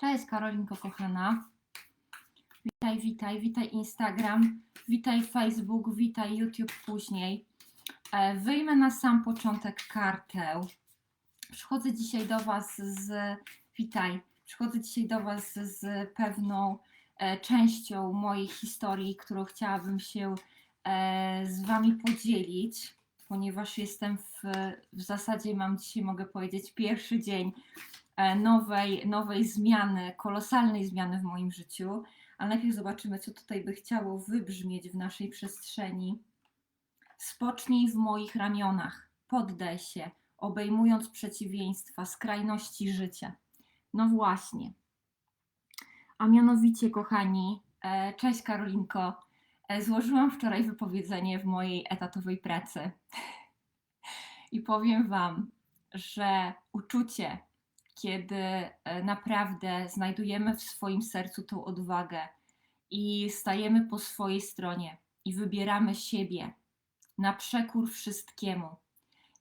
Cześć Karolinko kochana. Witaj, witaj, witaj Instagram, witaj Facebook, witaj YouTube później. E, Wyjmę na sam początek kartę. Przychodzę dzisiaj do Was z. Witaj. Przychodzę dzisiaj do Was z pewną e, częścią mojej historii, którą chciałabym się e, z Wami podzielić, ponieważ jestem w, w zasadzie, mam dzisiaj, mogę powiedzieć, pierwszy dzień nowej, nowej zmiany, kolosalnej zmiany w moim życiu. Ale najpierw zobaczymy, co tutaj by chciało wybrzmieć w naszej przestrzeni. Spocznij w moich ramionach, poddaj się, obejmując przeciwieństwa, skrajności życia. No właśnie. A mianowicie, kochani, e, cześć Karolinko. E, Złożyłam wczoraj wypowiedzenie w mojej etatowej pracy. I powiem Wam, że uczucie, kiedy e, naprawdę znajdujemy w swoim sercu tą odwagę i stajemy po swojej stronie i wybieramy siebie na przekór wszystkiemu,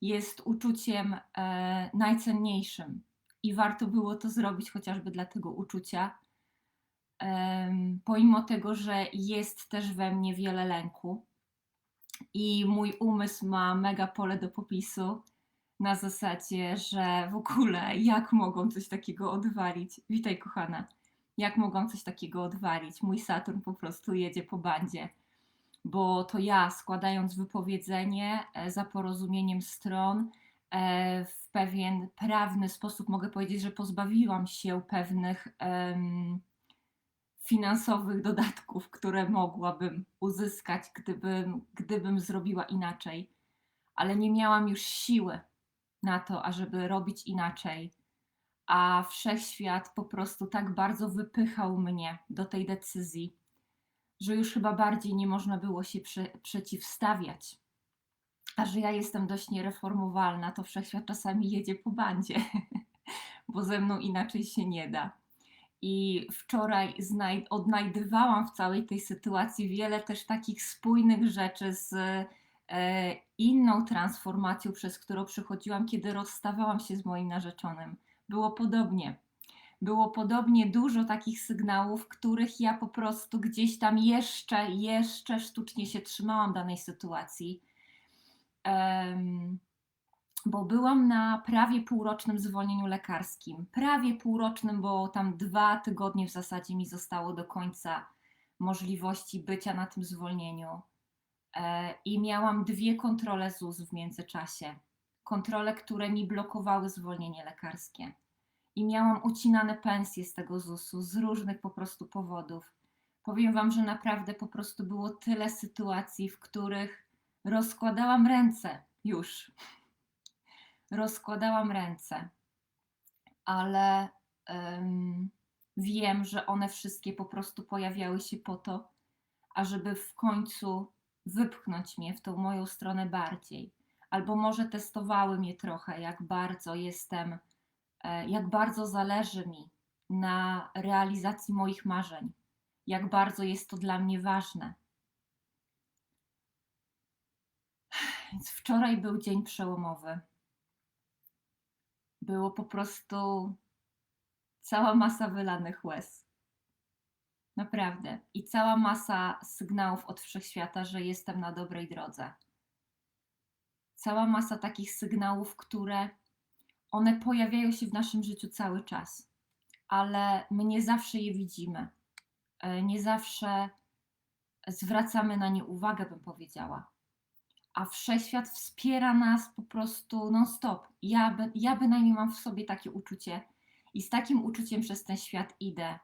jest uczuciem e, najcenniejszym. I warto było to zrobić chociażby dla tego uczucia, em, pomimo tego, że jest też we mnie wiele lęku i mój umysł ma mega pole do popisu na zasadzie, że w ogóle jak mogą coś takiego odwalić? Witaj, kochana. Jak mogą coś takiego odwalić? Mój Saturn po prostu jedzie po bandzie, bo to ja, składając wypowiedzenie e, za porozumieniem stron, e, w pewien prawny sposób mogę powiedzieć, że pozbawiłam się pewnych em, finansowych dodatków, które mogłabym uzyskać, gdybym, gdybym zrobiła inaczej, ale nie miałam już siły na to, ażeby robić inaczej. A wszechświat po prostu tak bardzo wypychał mnie do tej decyzji, że już chyba bardziej nie można było się prze, przeciwstawiać. A że ja jestem dość niereformowalna, to wszechświat czasami jedzie po bandzie, bo ze mną inaczej się nie da. I wczoraj odnajdywałam w całej tej sytuacji wiele też takich spójnych rzeczy z inną transformacją, przez którą przechodziłam, kiedy rozstawałam się z moim narzeczonym. Było podobnie. Było podobnie dużo takich sygnałów, których ja po prostu gdzieś tam jeszcze, jeszcze sztucznie się trzymałam danej sytuacji. Bo byłam na prawie półrocznym zwolnieniu lekarskim. Prawie półrocznym, bo tam dwa tygodnie w zasadzie mi zostało do końca możliwości bycia na tym zwolnieniu. E, I miałam dwie kontrole ZUS w międzyczasie. Kontrole, które mi blokowały zwolnienie lekarskie. I miałam ucinane pensje z tego ZUS-u z różnych po prostu powodów. Powiem Wam, że naprawdę po prostu było tyle sytuacji, w których rozkładałam ręce już rozkładałam ręce, ale em, wiem, że one wszystkie po prostu pojawiały się po to, ażeby w końcu wypchnąć mnie w tą moją stronę bardziej. Albo może testowały mnie trochę, jak bardzo jestem, e, jak bardzo zależy mi na realizacji moich marzeń, jak bardzo jest to dla mnie ważne. Więc wczoraj był dzień przełomowy było po prostu cała masa wylanych łez. Naprawdę. I cała masa sygnałów od wszechświata, że jestem na dobrej drodze. Cała masa takich sygnałów, które one pojawiają się w naszym życiu cały czas, ale my nie zawsze je widzimy. E, Nie zawsze zwracamy na nie uwagę, bym powiedziała a wszechświat wspiera nas po prostu non-stop. Ja, by, ja bynajmniej mam w sobie takie uczucie i z takim uczuciem przez ten świat idę.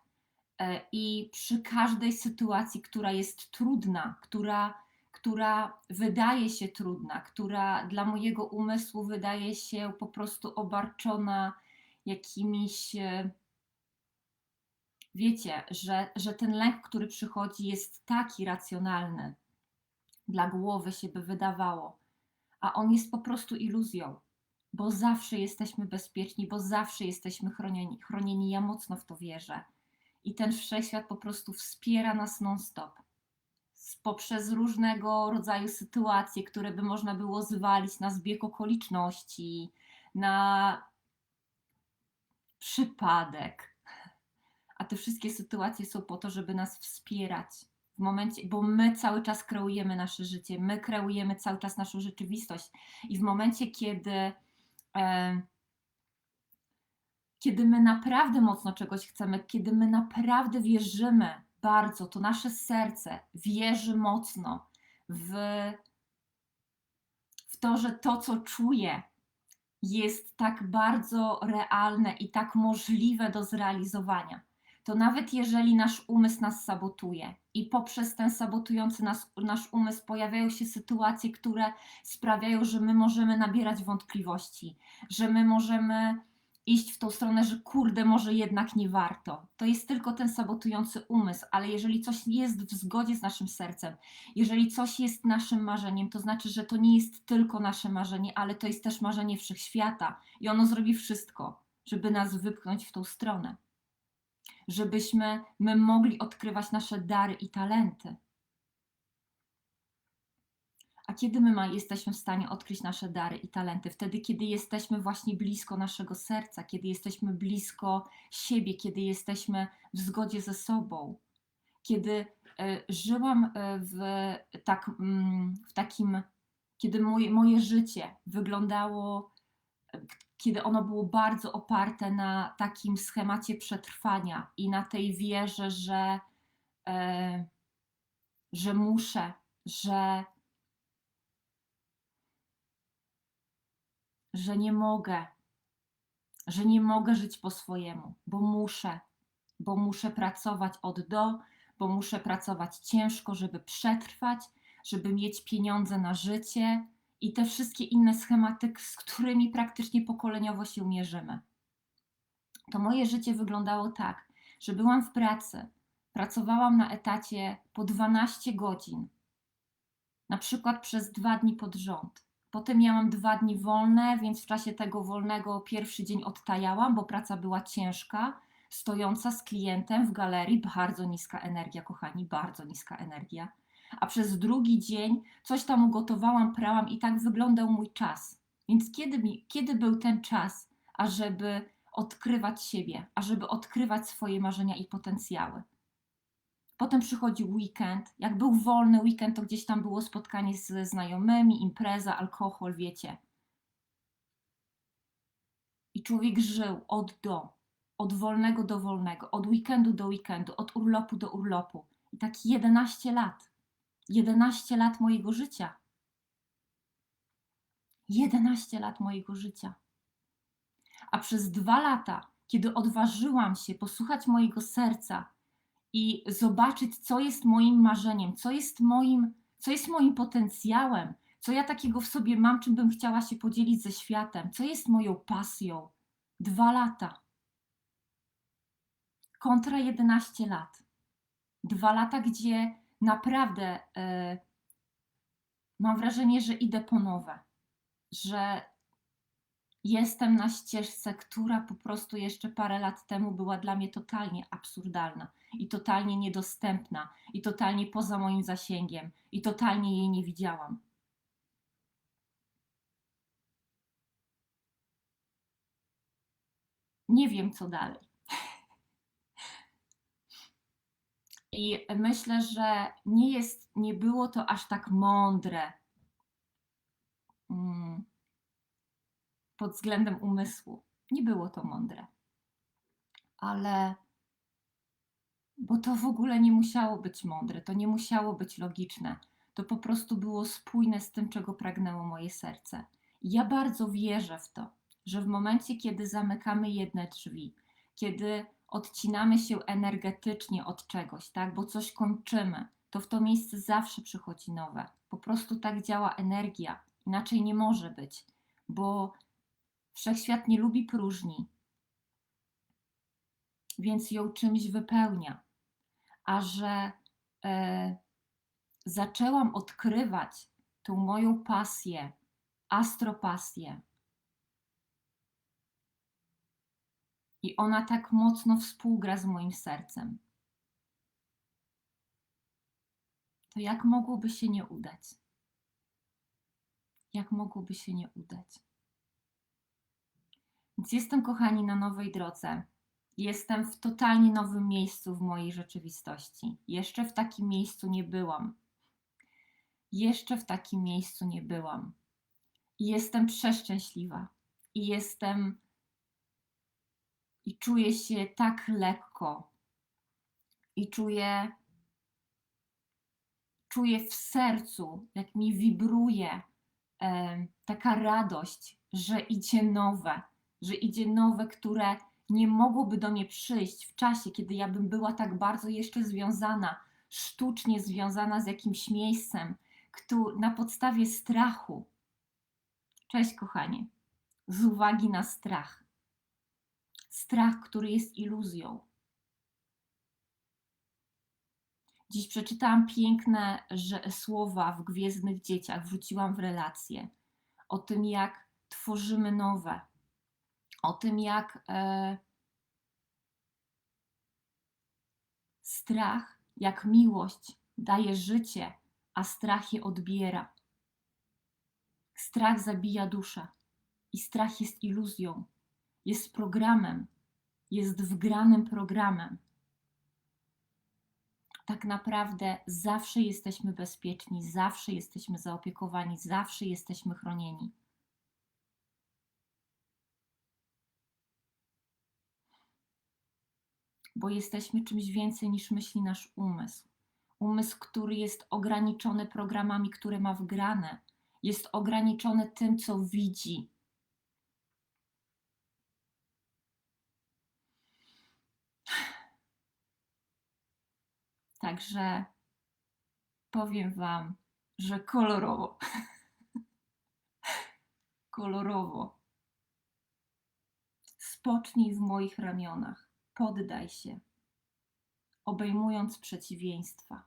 E, I przy każdej sytuacji, która jest trudna, która, która wydaje się trudna, która dla mojego umysłu wydaje się po prostu obarczona jakimiś. e, Wiecie, że, że ten lęk, który przychodzi, jest taki racjonalny, dla głowy się by wydawało, a on jest po prostu iluzją, bo zawsze jesteśmy bezpieczni, bo zawsze jesteśmy chronieni. chronieni. Ja mocno w to wierzę. I ten wszechświat po prostu wspiera nas non-stop. Poprzez różnego rodzaju sytuacje, które by można było zwalić na zbieg okoliczności, na przypadek, a te wszystkie sytuacje są po to, żeby nas wspierać. W momencie, bo my cały czas kreujemy nasze życie, my kreujemy cały czas naszą rzeczywistość. I w momencie, kiedy, kiedy my naprawdę mocno czegoś chcemy, kiedy my naprawdę wierzymy bardzo, to nasze serce wierzy mocno w, w to, że to, co czuje, jest tak bardzo realne i tak możliwe do zrealizowania, to nawet jeżeli nasz umysł nas sabotuje i poprzez ten sabotujący nas, nasz umysł pojawiają się sytuacje, które sprawiają, że my możemy nabierać wątpliwości, że my możemy iść w tą stronę, że kurde, może jednak nie warto. To jest tylko ten sabotujący umysł, ale jeżeli coś jest w zgodzie z naszym sercem, jeżeli coś jest naszym marzeniem, to znaczy, że to nie jest tylko nasze marzenie, ale to jest też marzenie wszechświata i ono zrobi wszystko, żeby nas wypchnąć w tą stronę. Żebyśmy my mogli odkrywać nasze dary i talenty. A kiedy my ma, jesteśmy w stanie odkryć nasze dary i talenty? Wtedy, kiedy jesteśmy właśnie blisko naszego serca, kiedy jesteśmy blisko siebie, kiedy jesteśmy w zgodzie ze sobą. Kiedy e, żyłam e, w, tak, mm, w takim, kiedy moje, moje życie wyglądało, e, kiedy ono było bardzo oparte na takim schemacie przetrwania i na tej wierze, że, że muszę, że że nie mogę, że nie mogę żyć po swojemu, bo muszę, bo muszę pracować od do, bo muszę pracować ciężko, żeby przetrwać, żeby mieć pieniądze na życie i te wszystkie inne schematy, z którymi praktycznie pokoleniowo się mierzymy. To moje życie wyglądało tak, że byłam w pracy, pracowałam na etacie po 12 godzin, na przykład przez dwa dni pod rząd. Potem miałam dwa dni wolne, więc w czasie tego wolnego pierwszy dzień odtajałam, bo praca była ciężka, stojąca z klientem w galerii, bardzo niska energia, kochani, bardzo niska energia. A przez drugi dzień coś tam ugotowałam, prałam i tak wyglądał mój czas. Więc kiedy, mi, kiedy był ten czas, ażeby odkrywać siebie, ażeby odkrywać swoje marzenia i potencjały? Potem przychodził weekend. Jak był wolny weekend, to gdzieś tam było spotkanie ze znajomymi, impreza, alkohol, wiecie. I człowiek żył od do, od wolnego do wolnego, od weekendu do weekendu, od urlopu do urlopu. I tak 11 lat. 11 lat mojego życia. 11 lat mojego życia. A przez dwa lata, kiedy odważyłam się posłuchać mojego serca, i zobaczyć, co jest moim marzeniem, co jest moim, co jest moim potencjałem, co ja takiego w sobie mam, czym bym chciała się podzielić ze światem, co jest moją pasją. Dwa lata. Kontra 11 lat. Dwa lata, gdzie naprawdę yy, mam wrażenie, że idę po nowe, że jestem na ścieżce, która po prostu jeszcze parę lat temu była dla mnie totalnie absurdalna i totalnie niedostępna i totalnie poza moim zasięgiem i totalnie jej nie widziałam. Nie wiem, co dalej. I myślę, że nie jest, nie było to aż tak mądre. Hmm pod względem umysłu. Nie było to mądre. Ale bo to w ogóle nie musiało być mądre, to nie musiało być logiczne. To po prostu było spójne z tym, czego pragnęło moje serce. I ja bardzo wierzę w to, że w momencie, kiedy zamykamy jedne drzwi, kiedy odcinamy się energetycznie od czegoś, tak, bo coś kończymy, to w to miejsce zawsze przychodzi nowe. Po prostu tak działa energia. Inaczej nie może być, bo Wszechświat nie lubi próżni, więc ją czymś wypełnia. A że e, zaczęłam odkrywać tą moją pasję, astropasję, i ona tak mocno współgra z moim sercem, to jak mogłoby się nie udać? Jak mogłoby się nie udać? Więc jestem, kochani, na nowej drodze. Jestem w totalnie nowym miejscu w mojej rzeczywistości. Jeszcze w takim miejscu nie byłam. Jeszcze w takim miejscu nie byłam. I jestem przeszczęśliwa. I jestem. I czuję się tak lekko. I czuję. Czuję w sercu, jak mi wibruje em, taka radość, że idzie nowe, że idzie nowe, które nie mogłoby do mnie przyjść w czasie, kiedy ja bym była tak bardzo jeszcze związana, sztucznie związana z jakimś miejscem, któ- na podstawie strachu. Cześć, kochanie. Z uwagi na strach. Strach, który jest iluzją. Dziś przeczytałam piękne słowa w Gwiezdnych Dzieciach, wrzuciłam w relację o tym, jak tworzymy nowe, o tym, jak e, strach, jak miłość daje życie, a strach je odbiera. Strach zabija duszę i strach jest iluzją, jest programem, jest wgranym programem. Tak naprawdę zawsze jesteśmy bezpieczni, zawsze jesteśmy zaopiekowani, zawsze jesteśmy chronieni. Bo jesteśmy czymś więcej niż myśli nasz umysł. Umysł, który jest ograniczony programami, które ma wgrane, jest ograniczony tym, co widzi. Także powiem Wam, że kolorowo. kolorowo. Spocznij w moich ramionach, poddaj się, obejmując przeciwieństwa,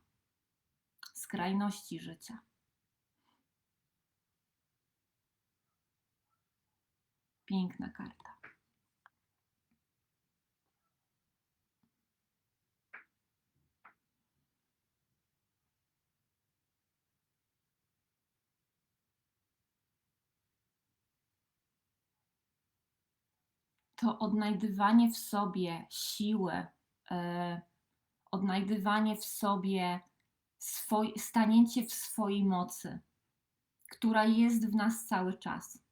skrajności życia. Piękna karta. To odnajdywanie w sobie siły, e, odnajdywanie w sobie swoj, stanięcie w swojej mocy, która jest w nas cały czas.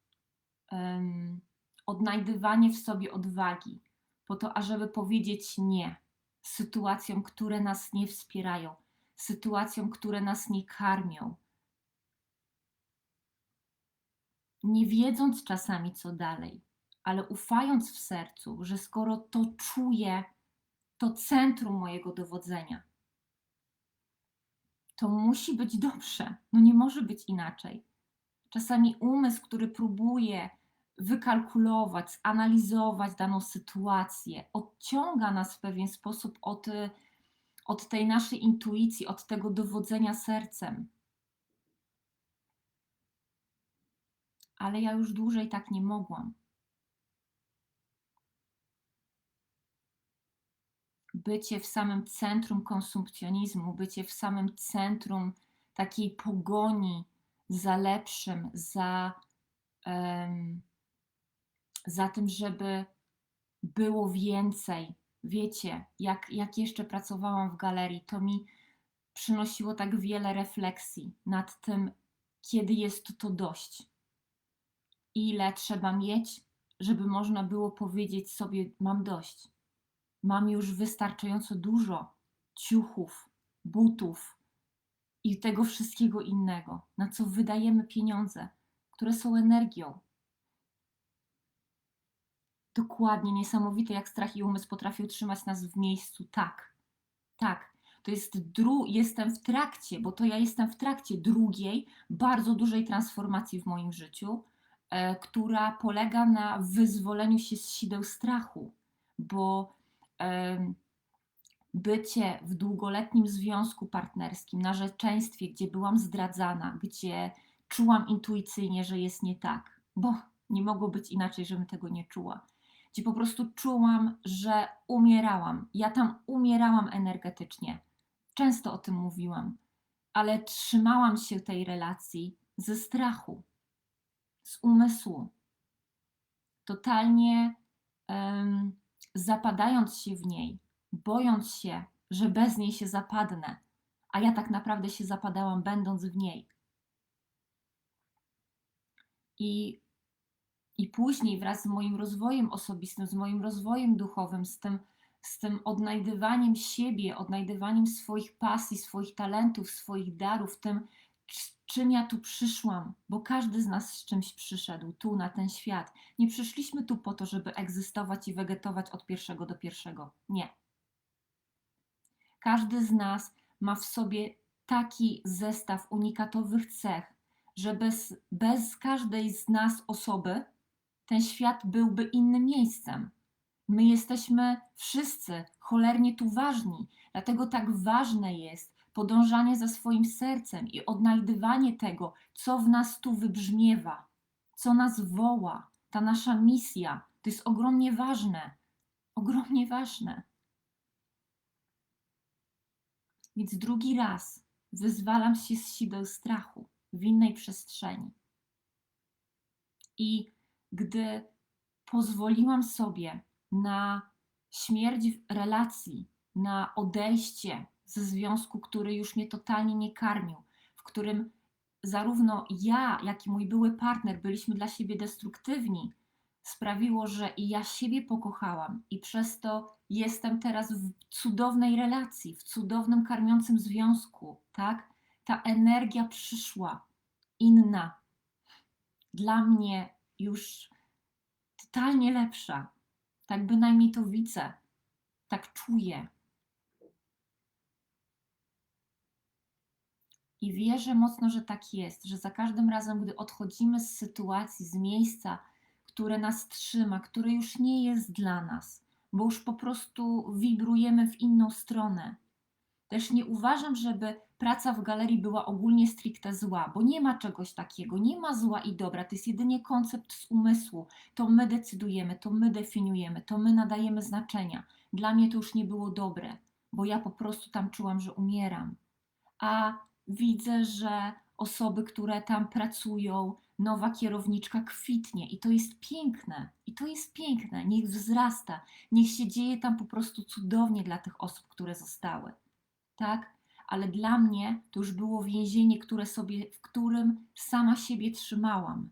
Odnajdywanie w sobie odwagi, po to, ażeby powiedzieć nie sytuacjom, które nas nie wspierają, sytuacjom, które nas nie karmią. Nie wiedząc czasami, co dalej, ale ufając w sercu, że skoro to czuję, to centrum mojego dowodzenia, to musi być dobrze. No nie może być inaczej. Czasami umysł, który próbuje wykalkulować, zanalizować daną sytuację, odciąga nas w pewien sposób od, od tej naszej intuicji, od tego dowodzenia sercem. Ale ja już dłużej tak nie mogłam. Bycie w samym centrum konsumpcjonizmu, bycie w samym centrum takiej pogoni za lepszym, za, um, za tym, żeby było więcej. Wiecie, jak, jak jeszcze pracowałam w galerii, to mi przynosiło tak wiele refleksji nad tym, kiedy jest to dość. Ile trzeba mieć, żeby można było powiedzieć sobie: Mam dość. Mam już wystarczająco dużo ciuchów, butów i tego wszystkiego innego, na co wydajemy pieniądze, które są energią. Dokładnie, niesamowite, jak strach i umysł potrafią trzymać nas w miejscu. Tak, tak. To jest dru, jestem w trakcie, bo to ja jestem w trakcie drugiej, bardzo dużej transformacji w moim życiu, e, która polega na wyzwoleniu się z sideł strachu, bo bycie w długoletnim związku partnerskim, narzeczeństwie, gdzie byłam zdradzana, gdzie czułam intuicyjnie, że jest nie tak, bo nie mogło być inaczej, żebym tego nie czuła. Gdzie po prostu czułam, że umierałam. Ja tam umierałam energetycznie. Często o tym mówiłam, ale trzymałam się tej relacji ze strachu, z umysłu. Totalnie um, zapadając się w niej, bojąc się, że bez niej się zapadnę, a ja tak naprawdę się zapadałam, będąc w niej. I, I później, wraz z moim rozwojem osobistym, z moim rozwojem duchowym, z tym, z tym odnajdywaniem siebie, odnajdywaniem swoich pasji, swoich talentów, swoich darów, tym, czym ja tu przyszłam, bo każdy z nas z czymś przyszedł tu na ten świat. Nie przyszliśmy tu po to, żeby egzystować i wegetować od pierwszego do pierwszego. Nie. Każdy z nas ma w sobie taki zestaw unikatowych cech, że bez, bez każdej z nas osoby ten świat byłby innym miejscem. My jesteśmy wszyscy cholernie tu ważni, dlatego tak ważne jest podążanie za swoim sercem i odnajdywanie tego, co w nas tu wybrzmiewa, co nas woła, ta nasza misja. To jest ogromnie ważne, ogromnie ważne. Więc drugi raz wyzwalam się z sideł strachu w innej przestrzeni. I gdy pozwoliłam sobie na śmierć relacji, na odejście ze związku, który już mnie totalnie nie karmił, w którym zarówno ja, jak i mój były partner byliśmy dla siebie destruktywni, sprawiło, że i ja siebie pokochałam, i przez to jestem teraz w cudownej relacji, w cudownym karmiącym związku, tak? Ta energia przyszła, inna, dla mnie już totalnie lepsza. Tak bynajmniej to widzę, tak czuję. I wierzę mocno, że tak jest, że za każdym razem, gdy odchodzimy z sytuacji, z miejsca, które nas trzyma, które już nie jest dla nas, bo już po prostu wibrujemy w inną stronę. Też nie uważam, żeby praca w galerii była ogólnie stricte zła, bo nie ma czegoś takiego, nie ma zła i dobra, to jest jedynie koncept z umysłu. To my decydujemy, to my definiujemy, to my nadajemy znaczenia. Dla mnie to już nie było dobre, bo ja po prostu tam czułam, że umieram. A widzę, że osoby, które tam pracują, nowa kierowniczka kwitnie i to jest piękne. I to jest piękne. Niech wzrasta, niech się dzieje tam po prostu cudownie dla tych osób, które zostały. Tak? Ale dla mnie to już było więzienie, które sobie, w którym sama siebie trzymałam.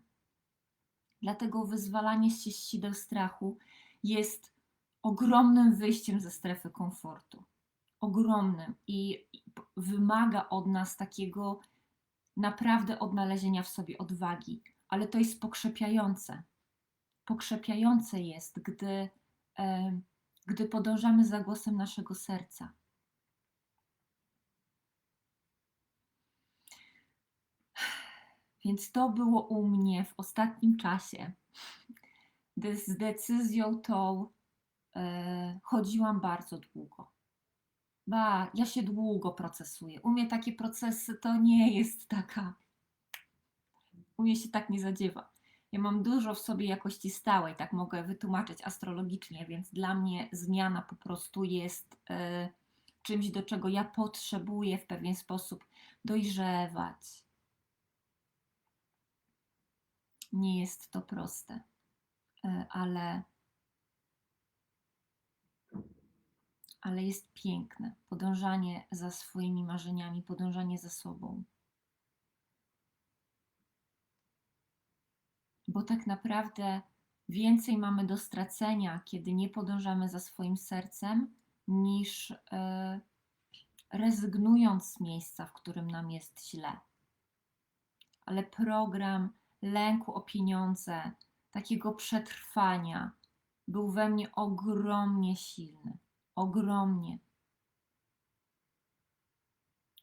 Dlatego wyzwalanie się z sideł strachu jest ogromnym wyjściem ze strefy komfortu. Ogromnym i wymaga od nas takiego naprawdę odnalezienia w sobie odwagi, ale to jest pokrzepiające. Pokrzepiające jest, gdy, e, gdy podążamy za głosem naszego serca. Więc to było u mnie w ostatnim czasie. Z decyzją tą e, chodziłam bardzo długo. Ba, ja się długo procesuję. U mnie takie procesy to nie jest taka. U mnie się tak nie zadziewa. Ja mam dużo w sobie jakości stałej, tak mogę wytłumaczyć astrologicznie, więc dla mnie zmiana po prostu jest e, czymś, do czego ja potrzebuję w pewien sposób dojrzewać. Nie jest to proste, e, ale, ale jest piękne. Podążanie za swoimi marzeniami, podążanie za sobą. Bo tak naprawdę więcej mamy do stracenia, kiedy nie podążamy za swoim sercem, niż e, rezygnując z miejsca, w którym nam jest źle. Ale program lęku o pieniądze, takiego przetrwania, był we mnie ogromnie silny. Ogromnie.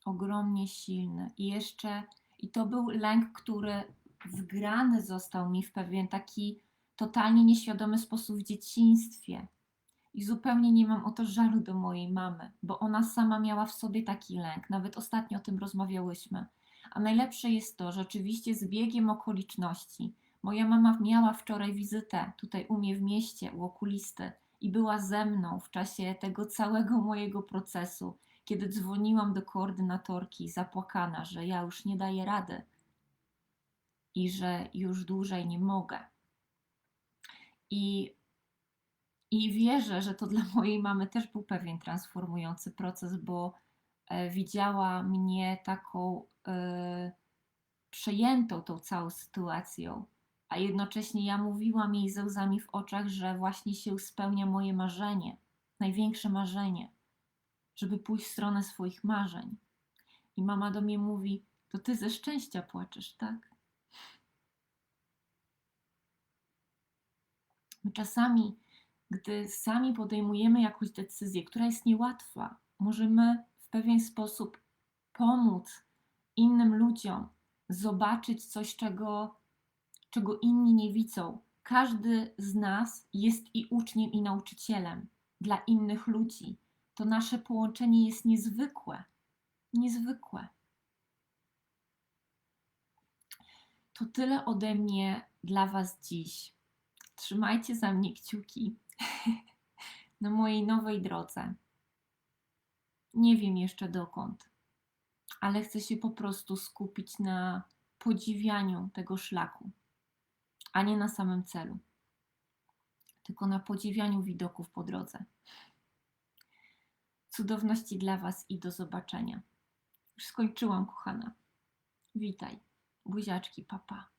Ogromnie silny. I jeszcze, i to był lęk, który wgrany został mi w pewien taki totalnie nieświadomy sposób w dzieciństwie. I zupełnie nie mam o to żalu do mojej mamy, bo ona sama miała w sobie taki lęk. Nawet ostatnio o tym rozmawiałyśmy. A najlepsze jest to, że oczywiście z biegiem okoliczności moja mama miała wczoraj wizytę tutaj u mnie w mieście, u okulisty i była ze mną w czasie tego całego mojego procesu, kiedy dzwoniłam do koordynatorki zapłakana, że ja już nie daję rady i że już dłużej nie mogę. I I wierzę, że to dla mojej mamy też był pewien transformujący proces, bo e, widziała mnie taką e, przejętą tą całą sytuacją, a jednocześnie ja mówiłam jej ze łzami w oczach, że właśnie się spełnia moje marzenie, największe marzenie, żeby pójść w stronę swoich marzeń. I mama do mnie mówi: To ty ze szczęścia płaczesz, tak? My czasami, gdy sami podejmujemy jakąś decyzję, która jest niełatwa, możemy w pewien sposób pomóc innym ludziom zobaczyć coś, czego, czego inni nie widzą. Każdy z nas jest i uczniem, i nauczycielem dla innych ludzi. To nasze połączenie jest niezwykłe. Niezwykłe. To tyle ode mnie dla Was dziś. Trzymajcie za mnie kciuki na mojej nowej drodze. Nie wiem jeszcze dokąd, ale chcę się po prostu skupić na podziwianiu tego szlaku, a nie na samym celu, tylko na podziwianiu widoków po drodze. Cudowności dla Was i do zobaczenia. Już skończyłam, kochana. Witaj. Buziaczki, papa.